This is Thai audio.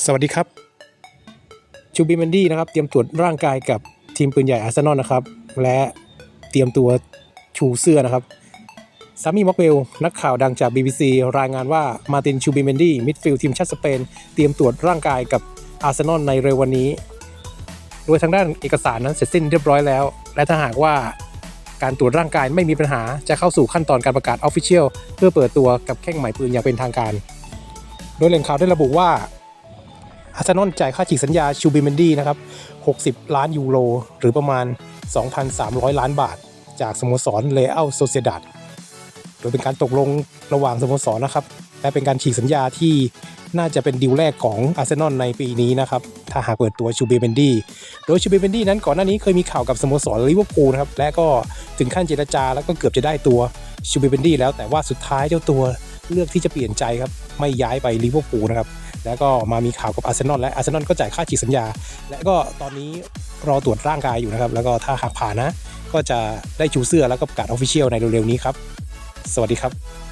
สวัสดีครับชูบิมันดี้นะครับ เตรียมตรวจร่างกายกับทีมปืนใหญ่อาร์เซนอลนะครับ และเตรียมตัวชูเสื้อนะครับซามีม็อกเวลนักข่าวดังจาก BBC รายงานว่ามาตินชูบิเมนดี้มิดฟิลด์ทีมชาติสเปน เตรียมตรวจร่างกายกับอาร์เซนอลในเร็ววันนี้ โดยทางด้านเอกสารนั้นเสร็จสิ้นเรียบร้อยแล้ว และถ้าหากว่าการตรวจร่างกายไม่มีปัญหาจะเข้าสู่ขั้นตอนการประกาศออฟฟิเชียลเพื่อเปิดตัวกับแข้งใหม่ปืนอย่างเป็นทางการ โดยแหล่งข่าวได้ระบุว่า อาร์เซนอลจ่ายค่าฉีกสัญญาชูบิเมนดี้นะครับ 60 ล้านยูโร หรือประมาณ 2,300 ล้านบาท จากสโมสรเลอัลโซเซดาดโดยเป็นการตกลงระหว่างสโมสรนะครับ และเป็นการฉีกสัญญาที่น่าจะเป็นดีลแรกของอาร์เซนอลในปีนี้นะครับ ถ้าหากเปิดตัวชูบิเมนดี้ โดยชูบิเมนดี้นั้นก่อนหน้านี้เคยมีข่าวกับสโมสรลิเวอร์พูลนะครับ และก็ถึงขั้นเจรจาแล้วก็เกือบจะได้ตัวชูบิเมนดี้แล้วแต่ว่าสุดท้ายเจ้าตัวเลือกที่จะเปลี่ยนใจครับ ไม่ย้ายไปลิเวอร์พูลนะครับ แล้วก็มามีข่าวกับอาร์เซนอลและอาร์เซนอลก็จ่ายค่าฉีกสัญญา และก็ตอนนี้รอตรวจร่างกายอยู่นะครับ แล้วก็ถ้าหากผ่านนะ ก็จะได้ชูเสื้อแล้วก็ประกาศออฟฟิเชียลในเร็วๆนี้ครับ สวัสดีครับ